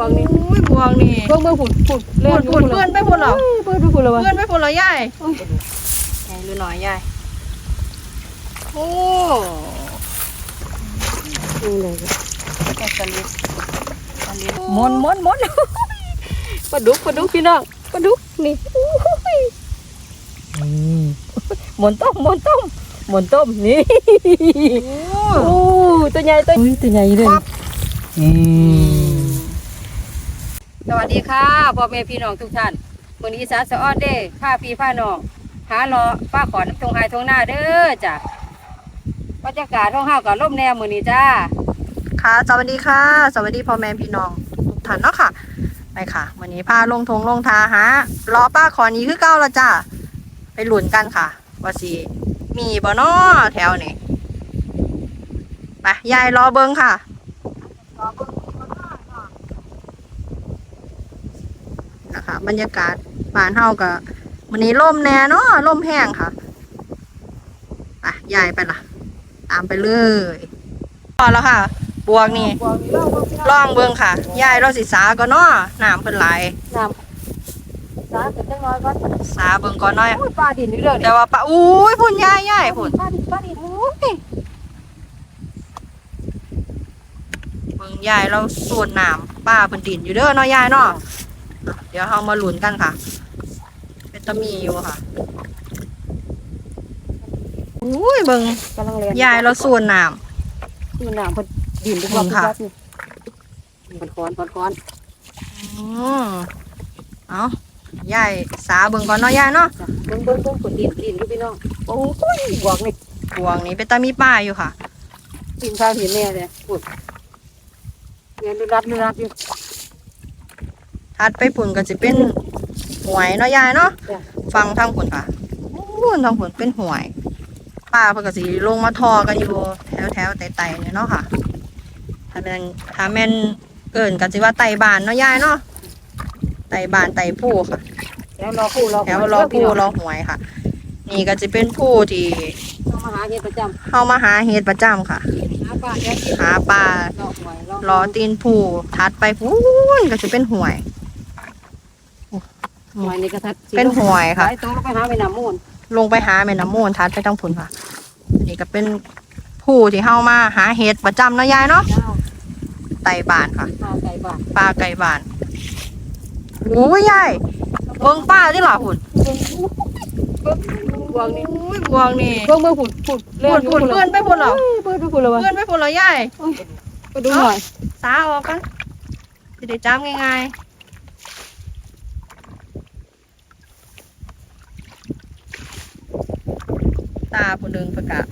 วงนี่อุ้ยบวงนี่เบิ่งเบิ่งฝุ่นฝุ่นเลื่อนเลื่อนไปพุ่นเหรอเบิ่งไปฝุ่นแล้ววะเลื่อนไปพุ่นเหรอยายใหญ่หรือหน่อยยายโอ้นี่เลยแกสลิดสลิดมนมนมนปลาดุกปลาดุกพี่น้องปลาดุกนี่อุ้ยหมนต้มหมนต้มหมนต้มนี่โอ้โอ้ตัวใหญ่ตัวอุ้ยตัวใหญ่เลย สวัสดีค่ะพ่อแม่พี่น้องทุกท่านมือนี้สาสะอ้อนเด้พาพี่พาน้องหาเลาะป้าขอนทงไฮทงหน้าเด้อจ้ะบรรยากาศท้องห้าวกับลมแนวมือนี้จ้า ค่ะ สวัสดีค่ะ สวัสดีพ่อแม่พี่น้องทุกท่านเนาะค่ะ ไปค่ะวันนี้พาลงทงลงทาหาล้อป้าขอนี้คือเก้าและจ้า ไปหลุนกันค่ะ ว่าสิมีบ่นอแถวนี้ไปยายรอเบิงค่ะนะ คะบรรยากาศบ้านเฮากับวันนี้ล่มแน่เนาะล่มแห้งค่ะไปยายไปละตามไปเลยพอแล้วค่ะ บวกนี่บวงนี่เล่าเบิ่งพี่น้องล่องเบิ่งค่ะยายเราสิสาก็เนาะน้ำเพิ่นไหลายน้ำสาเป็นจังน้อยก่อนสาเบิ่งก่อนหน่อยอุ้ยปลาดินนี่เด้อเนี่แต่ยว่าปะอุ้ยพุ่นยายยายพุ่นปลาดินปลาดินโอ้ยเบิ่งยายเราสวนน้ำป้าเพิ่นดินอยู่เด้อเนาะยายเนาะ เดี๋ยวเฮามาลุ้นกันค่ะ เป็นตะมีอยู่ค่ะอุ้ยเบิ่งกำลังเรียนยายเราสวนน้คือน้ำเพิ่นดินทุกอืวันมทุกค่ะวันนี่มันค้อนค้อนค้อนำอืมเอายายสาเบิ่งก่อนเนาะยายเนาะจ้ะเบิ่งเบิ่งเบิ่งฝนดินดินอยู่พี่น้องโอ้ยบวกนี่บวงนี้เป็นตะมีป้าอยู่ค่ะดินข้าวเห็นแน่เลยฝุ่นเรียนดูรับดูรับอยู่ ถัดไปพุ่นก็สิเป็นหวยเนาะยายเนาะจ้ะ ฟังทางผลค่ะพุ่นทางผลเป็นหวยป้าเพิ่นก็สิลงมาทอกันอยู่แถวแถวไต่ๆเนี่ยเนาะค่ะถ้าแม่นถ้าแม่นเกินก็สิว่าไต่บานเนาะยายเนาะไต่บานไต่ผู้ค่ะ แล้วรอผู้รอแถวรอผู้รอหวยค่ะ นี่ก็จะเป็นผู้ที่ต้องมาหาเฮ็ดประจเข้ามาหาเฮ็ดประจำค่ะำหาปลาแก้กินหาปลารอหวยรอรอตีนผู้ทัดไปพูนก็จะเป็นหวย หวยนี่ก็ทัดเป็นหวยค่ะไปโตลงไปหาไปน้ำมูลลงไปหาแม่น้ำมูลทัดไปทั้งผุนค่ะนี่ก็เป็นผู้ที่เข้ามาหาเห็ดประจำเนาะยายเนาะเจ้าไต่บานค่ะปลาไก่บ้านปลาไก่บานโอ้ยยายเบิ่งป้าที่หล่ะหุ่นบวงนี่อุ้ยบวงนี่เบิ่งเบิ่งฝุ่นฝุ่นพุ่นพุ่นเพื่อนไปพุ่นเหรอเบิ่งไปฝุ่นแล้ววะเพื่อนไปพุ่นเหรอยายไปดูหน่อยสาออกกันจะได้จ้ำง่ายๆ ตาผู้หนึ่งประกาศ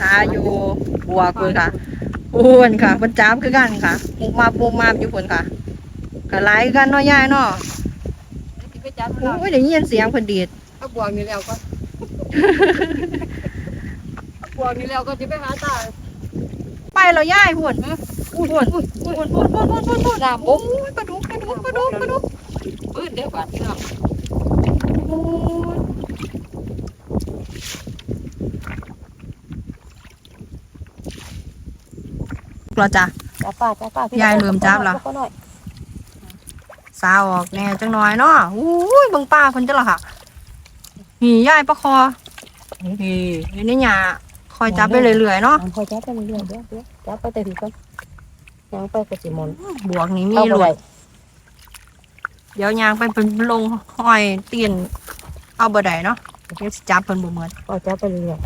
ตาอยู่บวกคุณค่ะอ้วนค่ะเพิ่นจ้ามคือกันค่ะมุกมามุกมาอยู่พุ่นค่ะก็หลายคือกันเนาะยายเนาะไปจับโอ้ยได้ยินเสียงเพิ่นดีดเอาบวงนี่แล้วก็บวงนี่แล้วก็จะไปหาตาไปแล้วยายพุ่นพุ่นพุ่นพุ่นพุ่นพุ่นพุ่นพุ่นพุ่นพุ่นน้ำโอ้ปุ๊บยปลาดุกปลาดุกปลาดุกปลาดุกปื้นเดี๋ยวก่อนพี่น้อง โอ้ยเราจ้ะจับป้าจับป้ายายลืมจับเหรอสาวออกแน่จังหน่อยเนาะอุ้ยเบิ่งป้าเพิ่นจังล่ะค่ะนี่ยายประคอนี่อยู่ในหญ้าคอยจับไปเรื่อยๆเนาะคอยจับไปเรื่อยๆเดี๋ยวเดี๋ยวจับไปแต่ถึงก่อนยังไปกับสิมนบวกนี้มีหลวดเดี๋ยวยางไปเป็นลงห้อยเตียนเอาบ่ได้เนาะเดี๋ยวสิจับเพิ่นบ่เหมือนก็จับไปเรื่อย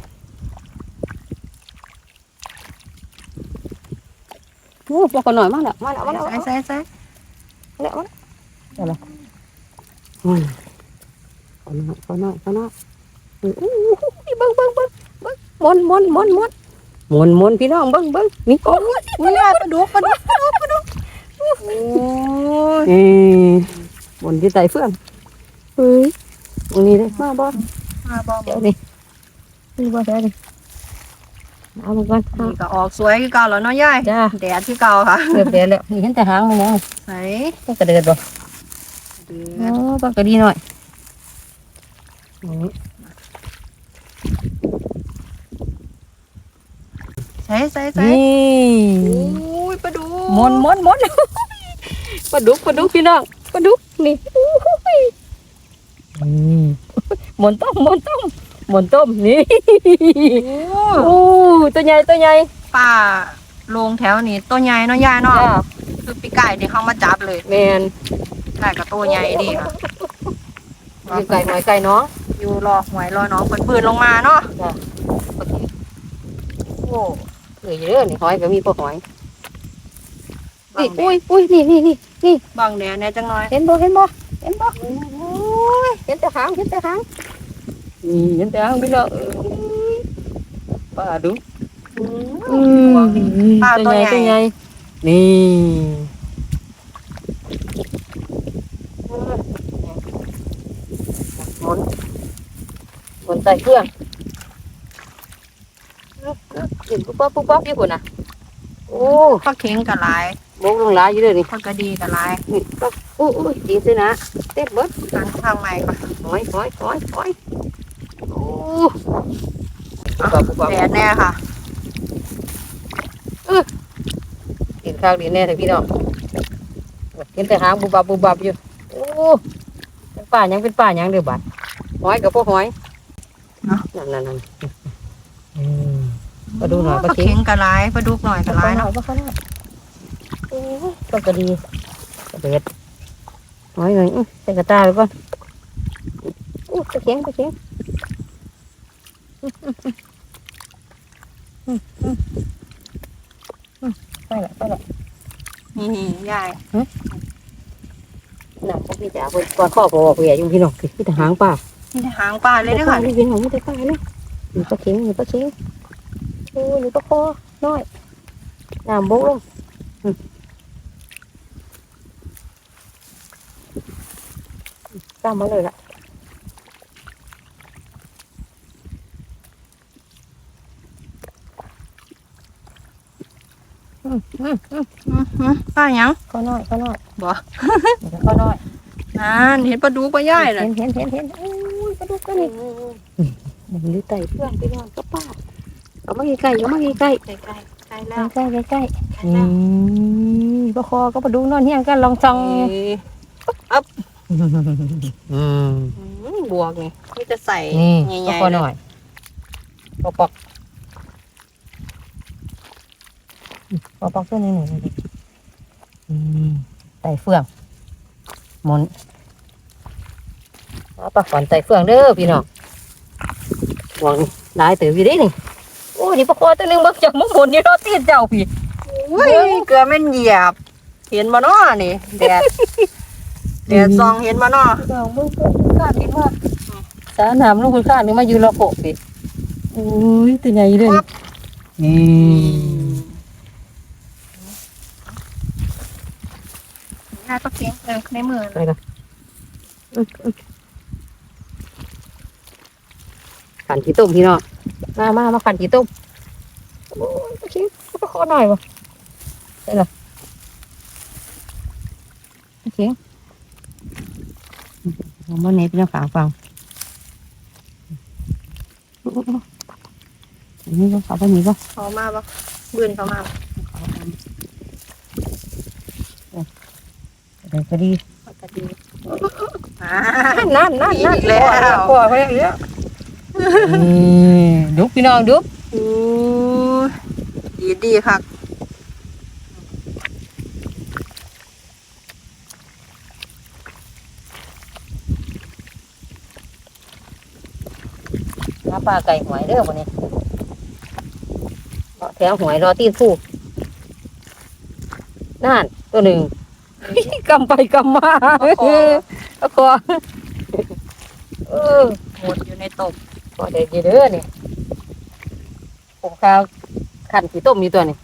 อ้ปลาคนหน่อยมาแล้วมาแล้วมาแล้วใส่ใส่ใส่มาแล้วมาแล้วอืมคนหน่อยคนหน่อยคนหน่อยอู้หูเบิ้งเบิ้งเบิ้งเบิ้งมนมนมนมนมนมนพี่น้องเบิ้งเบิ้งนี่โอ้ยอุ้ยยายปลาดุกปลาดุกปลาดุกปลาดุกโอ้ยอืมมนที่ไตเฟื่องเฮ้ยตรงนี้เลยมาบ่มาบ่เดี๋ยวนี่นี่บ่ได้เลย เอามาก่อนเอา นี่ก็ออกสวยคือเก่าแล้วเนาะยายจ้า แดดที่เก่าค่ะเดือดเดือดแล้วนี่เห็นแต่หางมันยังใส่ต้องกระเดือดบ่อ๋อต้องกระดีหน่อยนี่ใส่ใส่ใส่นี่อุ้ยปลาดุกมนมนมนปลาดุกปลาดุกพี่น้องปลาดุกนี่อู้หูยอืมหมอนต้มหมอนต้ม หมอนต้มนี่โอ้ตัวใหญ่ตัวใหญ่ป้าลงแถวนี้ตัวใหญ่เนาะยายเนาะจ้าคือปีไก่ที่เขามาจับเลยแมนได้กับตัวใหญ่ดีค่ะอยู่ไก่หน่อยไก่น้องอยู่รอหวยรอน้องเปิดปืนลงมาเนาะโอ้เหลือเยอะนี่หอยก็มีพวกหอยนี่อุ้ยอุ้ยนี่นี่นี่นี่บางแดดเนี่ยจังน้อยเห็นบ่เห็นบ่เห็นบ่โอ้ยเห็นแต่หางเห็นแต่หาง นี่เห็นแต่หางพี่น้องเอ้ยปลาดุกอืมปลาตัวใหญ่ตัวใหญ่นี่หมุนหมุนใส่เครื่องเห็นปุ๊บ แดดแน่ค่ะกินข้าวดีแน่เลยพี่น้องเห็นแต่หางบุบบับบุบบับอยู่โอ้เป็นป่าหยังเป็นป่าหยังเดือบัดหอยกับพวกหอยเนาะนั่นนั่นนั่นอืมมาดูหน่อยปลาพักเค็เข็งงกับลายปลาดุกหน่อยกับลายเนาะปลาหน่อยโอ้ปลากระดีกระเบ็ดหอยหน่อยอื้อใส่กระตาไปก่อนอู้ปลาเค็งปลาเค็ง ไปละไปละนี่นี่ยายน้ำพวกพี่จ๋าเพิ่นก่อนข้อก็บอกเวียอยู่พี่น้องคือแต่หางปลานี่หางปลาเลยเด้อค่ะนี่พี่น้องไม่ได้ปลาเลยมีปลาเค็งมีปลาเค็งโอ้หรือปลาคอน้อยน้ำบกลงอืมตามมาเลยละ อื้อหือ ปลาหยังข้อน้อยข้อน้อยบ่เดี๋ยวข้อน้อยอ่าเห็นปลาดุกปลาย่ายเลยเห็นเห็นเห็นเห็นโอ้ยปลาดุกตัวนี้มันหรือไต่เพื่อนไปนอนก็ป้าเอามาใกล้ๆเอามาใกล้ๆใกล้ใกล้ใกล้ใกแล้ล้วใกล้ใกล้ใกล้ใกล้อืแล้วมปลาคอก็ปลาดุกนอนเฮียงกันลองจังอืมอืมบวกนี่นี่จะใส่นี่ใหปลาญ่คอๆหเลน่อยยปอก ปอกปอกปอกตัวนี้หนึ่งอืมไต่เฟืองหมนเอาปลาขอนไต่เฟืองเด้อพี่น้องหวังหลายตื่นอยู่ดินี่โอ้นี่ปลาคอตัวหนึงบักจากมะม่วงนี่รอตีนเจ้าพี่อุ้ยเกลือแม่นเหยียบ เห็นบ่เนาะนี่แดดแดดซองเห็นบ่เนาะเราเมื่อคาดเห็นว่าสาน้ำลูกคุณคาดนี่มาอยู่รอโปะพี่โอ้ยตัวใหญ่เลยนี่ ยายก็เข็งเออในมือไปกันขันขี้ต้มพี่น้องมามามาขันขี้ต้มโอ้ยตะคิ้วก็ขอหน่อยวะได้ละโอเคเอามาเน็บพี่น้องฟังฟังนี่ก็เขาไปนี่ก็เขามาบ่บืนเขามาบ่ เดี๋ยวจะดีปกติอ่านั่นนั่นนั่นอีกแล้วปล่อยไปแล้วดุกพี่น้องดุกอู้ดีดีค่ะหาปลาไก่หวยเด้อวันนี้เอาแถวหวยรอตีนผู้นั่นตัวหนึ่ง กำไปกำมาโอ้ตะคอเออหมดอยู่ในตบพอได้ดีเด้อนี่ผมข้าวขันสีต้มอยู่ตัวนี้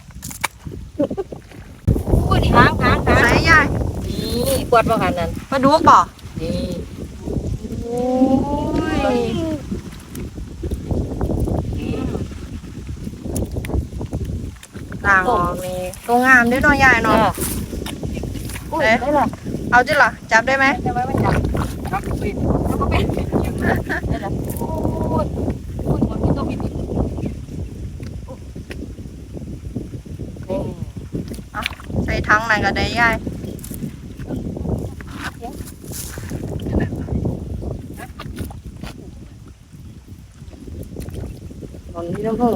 โอ้ยนี่หางหางหางใส่ยายนี่กวาดว่าหันนั่นปลาดุกบ่นี่โอ้ยต่างออกนี่ตัวงามเด้วยเนาะยายเนาะ เอ๊ะเอาจิเหรอจับได้ไหมได้ไหมมันจับจับปิดแล้วก็ปิดโอ้ยหมดที่ต้องปิดอะใส่ทั้งไหนก็ได้ย่ายตอนนี้แล้วก็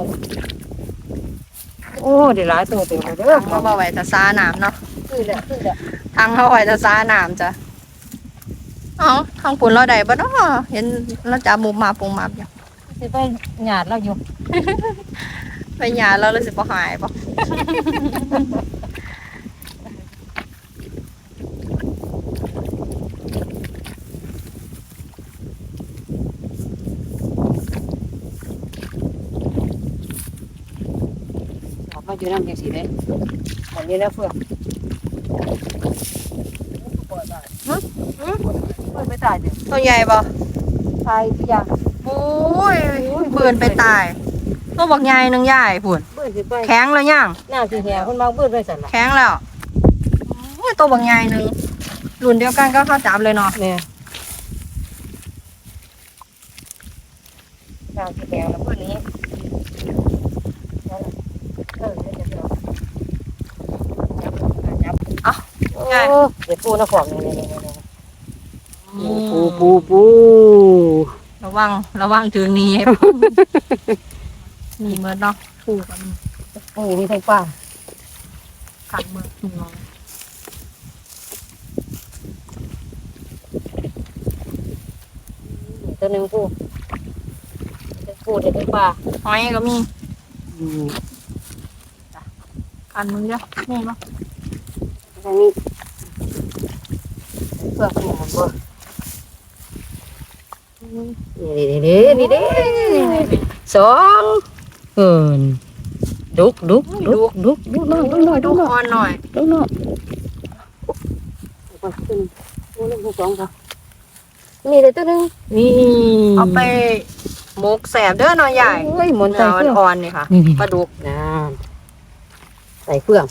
โอ้เดี๋ยวหลายตัวเต็มเลยเด้อมาบ่ไวแต่ซาหนามเนาะ คือแหละคือแหละทางเขาไว้แตะซาน้ำจ้ะเอ้าทางปุ่นเราได้บ่เนาะเห็นเราจับมุมมาปุงมาอยู่สิไปหยาดเราอยู่ ไปหยาเราเลยสิบ่หายบ่ออกมาอยู่น้ำจังสีเลยหมดนี้แล้วเพื่อน ฮะเปิดไปตายเดี๋ยวตัวใหญ่บ่ตายพี่ยังโอ้ยเบื่อนไปตายตัวบักใหญ่หนึงใหญ่พุ่นเบื่อสิไปแข็งแล้วยังหน้าสีแหงคนมาเบื่อไปสั่นละแข็งแล้วโอ้ยตัวบางใหญ่หนึ่งรุ่นเดียวกันก็เข้าจับเลยเนาะเนี่ยหน้าสีแหงแล้วเพื่อนนี้เออเดี๋ยวเดี๋ยวจับโอ้เดี๋ยวปูนะของนี่นี่นี่ ปูปูปูระวังระวังถึงหนี้นี่เมื่อเนาะคู่กันปูมีทั้งป่าขังเมื่อถุงน้องตัวหนึ่งปูปูเดี๋ยวทั้งป่าหอยก็มีอืมกันมือเด้อนี่เนาะทางนี้เพื่อข นมบ่นี่นี่นี่นี่สองเอินดุกดุกดุกดุกดุกน้อยดุกน้อยดุดูกน้อยอ่อนหน่อยดุกน้อยขึ้นโอ้ลูกสองค่ะนี่เลยตัวนึงนี่เอาไปหมกแสบเด้อหน่อยใหญ่เฮ้ยหมุนเนื้ใส่อเครื่องอ่อนๆนี่ค่ะนี่ปลาดุกน้ใส่เครื่อง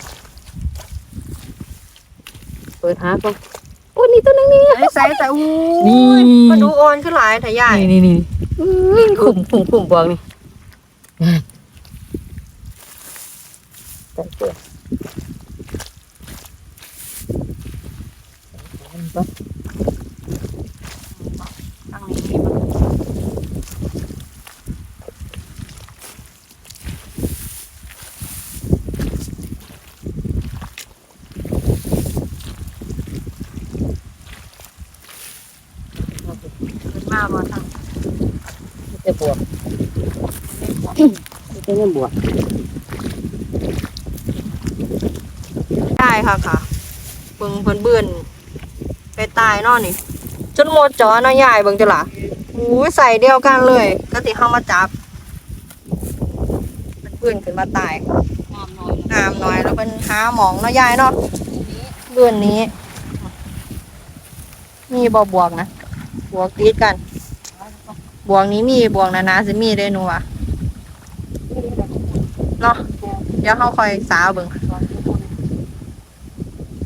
เปิดหาก่อน โอ้นี่ตัวนึงนี่ใส่แต่อู้นี่ปลาดุกอ่อนขึ้นหลายแต่ใหญ่นี่นี่นี่ขุ่มขุ่มขุ่มบวงนี่ใส่เครื่อง ทางนี้มีปลาดุกขึ้นมาบ่ทาง จะบวก จะเริ่มบวกได้ค่ะค่ะเบิ่งเพิ่นเบื่อนไปตายนอนี่ จนหมดจอนาะยายเบิ่งจ้ะล่ะอู้ใส่เดียวกันเลยก็ที่เข้ามาจับมันเบื่อนขึ้นมาตายน้ำน้อยน้ำน้อยแล้วเป็นหาหมองเนาะยายเนาะเบื่อนนี้ มีบ่บวกนะบวกติดกัน บวกนี้มีบวกนานาสิมีได้หนูอะ เนาะเดี๋ยวเฮาคอยสาวเบิ่ง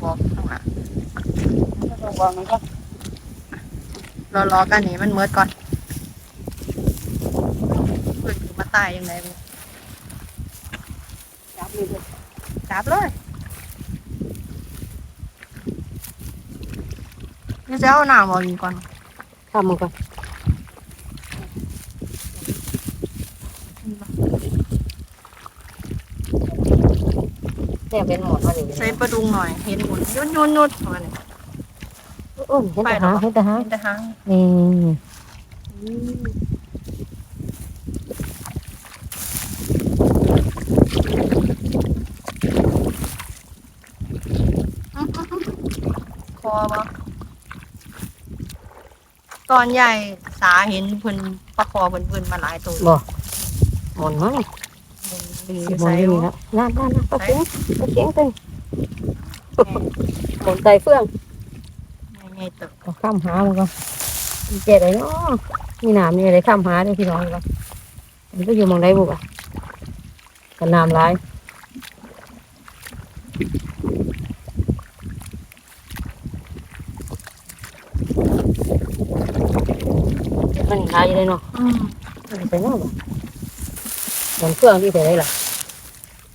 บวกข้างหลังรอรอกันนี่มันเมิดก่อนเพิ่นมาตายยังไงบ่จับเลยจับเลยนี่จะเอาหน้ำออกอีกก่อนข้ามมันก่อน เนี่ยเป็นหมดมาเลยใส่ปลาดุงหน่อย เห็นหมุนยุดยุดยุดมาเนี่ยโอ้ยเห็นแต่หางเห็นแต่หางเห็นแต่หางนี่คอบ่ตอนใหญ่สาเห็นเพิ่นประคอเพิ่นเพิ่นมาหลายตัวบ่หมดมั้ง ดึงสิไปบนใส่นี่บ่นะนั่นนั่นนั่นปลาเข็งปลาเข็งเต็มหมดใส่เฟื่องไงๆตึกก็ข้ามหา มันก็เจ็ดเลยเนาะมีน้ำมีอะไรข้ามหาด้วยพี่น้องก็มันก็อยู่หมองใดบุกอะกับน้ำร้ายมันร้ายอยู่เลยเนาะอืมมันไปเนาะบ่เหมือนเครื่องที่ไหนล่ะ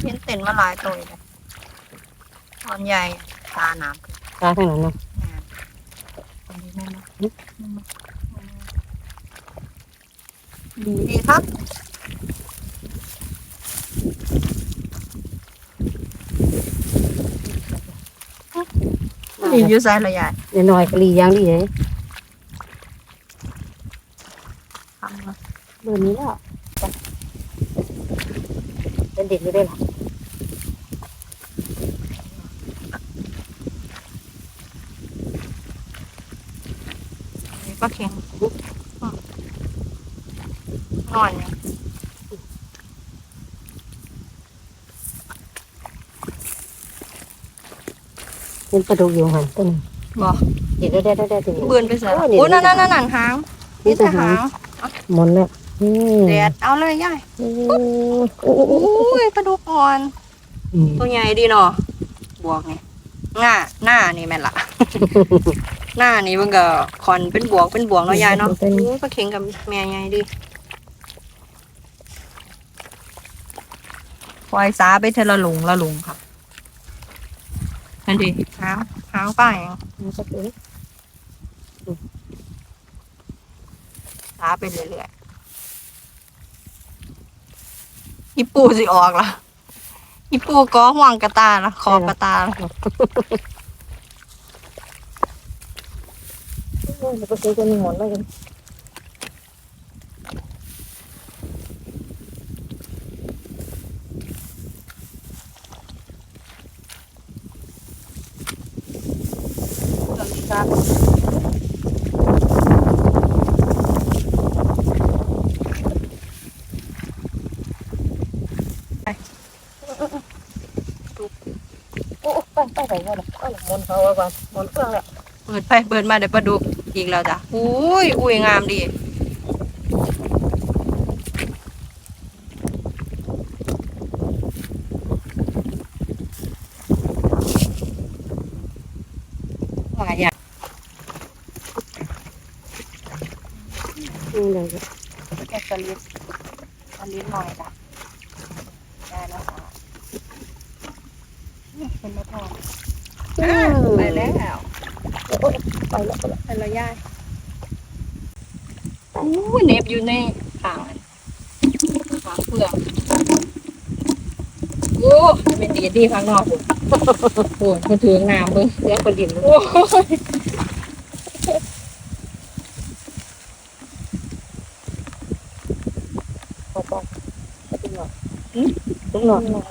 เห็นเต็นมาหลายตัวเลยตอนใหญ่ตาน้ำขึ้นตาทั้งนั้นเนาะงานตอนนี้แม่นบ่ดีดีครับดีอยู่ใส่ละยายเดี๋ยวหน่อยกะลียางดีเลย ทำมา เบอร์นี้แล้วเป็นเด็กอยู่ได้หรอนี่ก็เค็งนอนเนี่ยเป็นปลาดุกอยู่หันต้นบอกเดี๋ยวได้ได้ได้ถึงเบือนไปใส่ละโอ้นั่นนั่นนั่นนั่นหางนี่นี่จะจะหาหางหมดแล้วอืม แดดเอาเลยยายโอ้โอ้โอ้ยปลาดุกอ่อนอืมตัวใหญ่ดีเนาะบวกนี่หน้าหน้านี่แม่นละหน้านี่มันก็คอนเป็นบวกเป็นบวกเนาะยายเนาะโอ้ยปลาเค็งกับแม่ใหญ่ดีปล่อยสาไปเทละหลุงละหลุงครับนั่นดิหางหางป้ายงนี่ก็คือสาไปเรื่อยๆ อีปูสิออกละอีปูก็ห่วงกระตาละคอกระตาละไปซื้อกันหมดแล้วกัน โอ้ไปไปไหนวะเนี่ย เอาหมดเขาไว้ก่อนหมดเครื่องแล้วเปิดไปเปิดมาเดี๋ยวปลาดุกอีกแล้วจ้ะอุ้ยอุ้ยงามดีหลายอย่างนี่เลยแกะสลิดสลิดหน่อยจ้ะได้แล้วค่ะนี่เป็นมะพร้าวอะไป แล้วไปแล้วไปแล้วไปแล้วย่ายอู้เน็บอยู่ในขางขางเปลือกโอ้เป็นดีดีข้างนอกผมโอ้ยคนถือน้ำเบิ่งเลี้ยงคนดินโอ้ยพอพอตุ้งหน่อยตุ้งหน่อ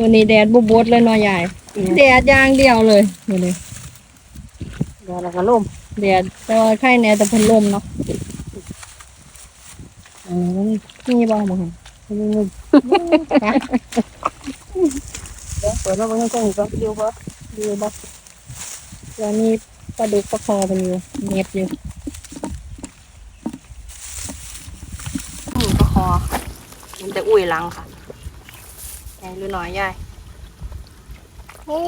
ยวันนี้แดดบุบบดเลยเนาะยายแดดอย่างเดียวเลยนี่เลยเดี๋ยวเราก็ล่มแดดแต่ว่าไข่แน่แต่เพิ่นลมเนาะอืมนี่บ่มานี่นี่เดี๋ยวเปิดมาเบิ่งกันก่อนเดี๋ยวบ่ดูบ่แล้วนี่ปลาดุกปลาคอเป็นอยู่เน็บอยู่อืมปลาคอมันจะอุ้ยหลังค่ะใหญ่หรือน้อยใหญ่ โอ้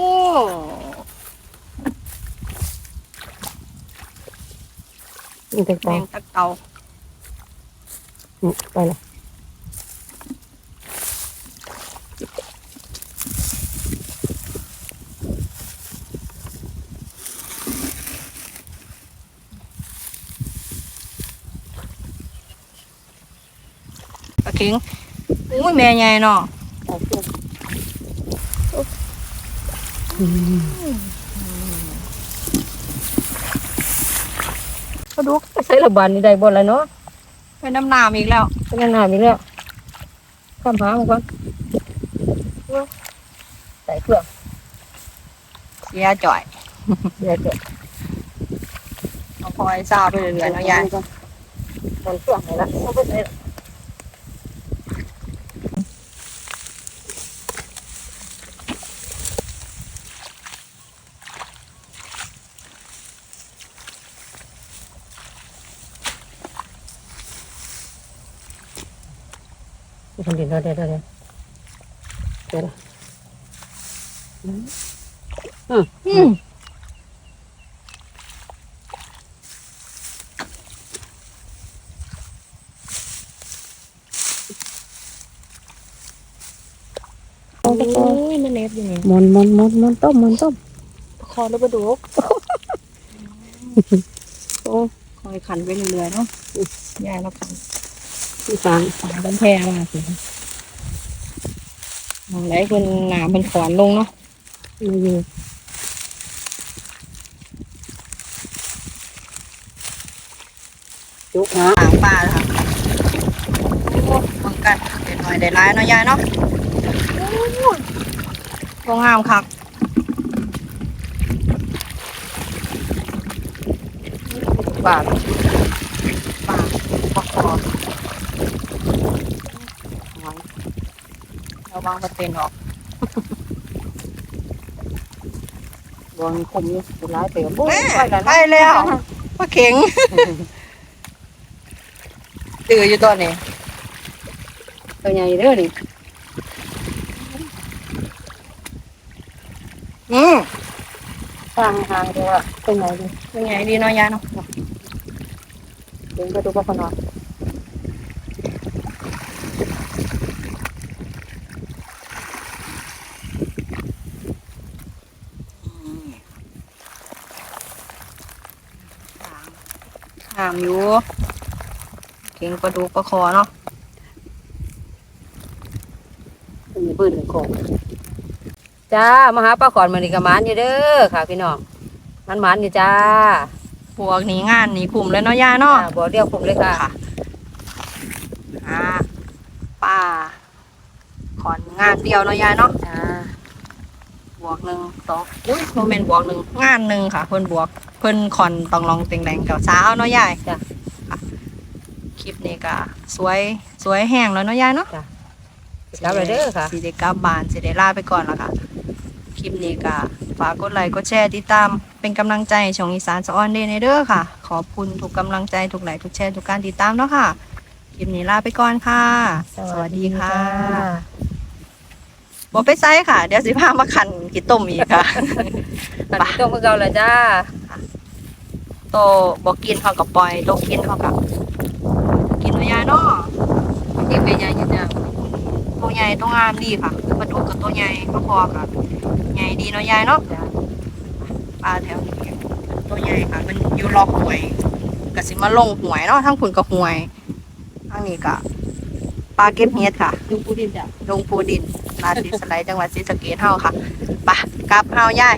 นี่แต่แมตองตะเกาไปแล้วปลาเข็งอุ้ยแม่ใหญ่เนาะ ไปเพื่อน ก็ดูใช้ระบานนี่ได้บ่แล้วเนาะเป็นน้ำน้ำอีกแล้วเป็นหน้ามีแล้วข้ามหามันก่อนใส่เครื่องเสียจ่อยเดี๋ยวเดี๋ยเอาพลอยซาไปเรื่อยๆเนาะยายตอนเครื่องไหนละเอาไปใส่ นดินเราเดี๋ยวเดี๋ยวเดี๋ยวเดี๋ยวอืมโอ้ปลาคอโอ้ยมันเน็บอยู่นี่หมอนหมอนหมอนหมอนต้มหมอนต้มคอแล้วปลาดุกโอ้คอยขันไปเรื่อยๆเนาะยายเราขัน ที่ฟางขันบันแพร่มาสิมองไรคนหนาเป็นขอนลงเนาะมาอยู่จุกหาหางปลาเลยค่ะโอ้มองกันเด็ดหน่อยเด็ดร้ายเนาะยายเนาะก็งามคักปลาปลาปลาคอ ระวังประเต็นออกบอลคมนี่สุดร้ายเต๋อบุ้แม่ไปแล้วไปแล้วปลาเข็งตื่นอยู่ตอนนี้ตัวใหญ่เด้อนี่อืมฟางหางเดียวอะตัวใหญ่ดิเป็นไงดีเนาะยายเนาะเดินไปดูปลาคอนอนามอยู่เข็งปลาดุกปลาคอเนาะมีปืนของจ้ามาหาปลาขอนมานี่กับมันอยู่เด้อค่ะ พี่น้องมันมันอยู่จ้าพวกนี้งานนี้คุ้มเลยเนาะยายเนาะอ่าบ่เรียกผมเลยค่ะค่ะอ่าป้าขอนงานเดียวเนาะยายเนาะจ้าบวกหนึ่งสองอุ้ยโมเมนต์บวกหนึ่งงานหนึ่งค่ะเพิ่นบวก เพิ่นคอนต้องลองเต็งแดงกับสาวเนาะยายจ้ะค่ะคลิปนี้ก็สวยสวยแห้งแล้วเนาะยายเนาะรับเลยเด้อค่ะสิได้กลับบ้านสิได้ลาไปก่อนแล้วค่ะคลิปนี้ก็ฝากกดไลค์กดแชร์ติดตามเป็นกำลังใจให้ช่องอีสานสะออนเดย์ในเด้อค่ะ ขอบคุณทุกกำลังใจทุกไลค์ทุกแชร์ทุกการติดตามเนาะค่ะคลิปนี้ลาไปก่อนค่ะ สวัสดีค่ะบอไปไซค่ะ เดี๋ยวสิพามาขันกินต้มอีกค่ะตัดต้มเพื่อเก่าเลยจ้า โตบอกกินเขากับปล่อยโตกินเขากับกินเนาะยายเนาะที่เป็นใหญ่อยู่จ้าตัวใหญ่ตัวงามดีค่ะปลาดุกกับตัวใหญ่ก็พอค่ะใหญ่ดีเนาะยายเนาะจ้าปลาแถวนี้ตัวใหญ่ค่ะ มันอยู่รอบหวยกสิมาลงหวยเนาะทั้งผุนกับหวยทั้งนี้ก็ปลาเก็บเฮ็ดค่ะดูปูดินจ้าลงปูดินราศีสไลด์จังหวัดศรีสะเกษเฮาค่ะไปะกลับเฮายาย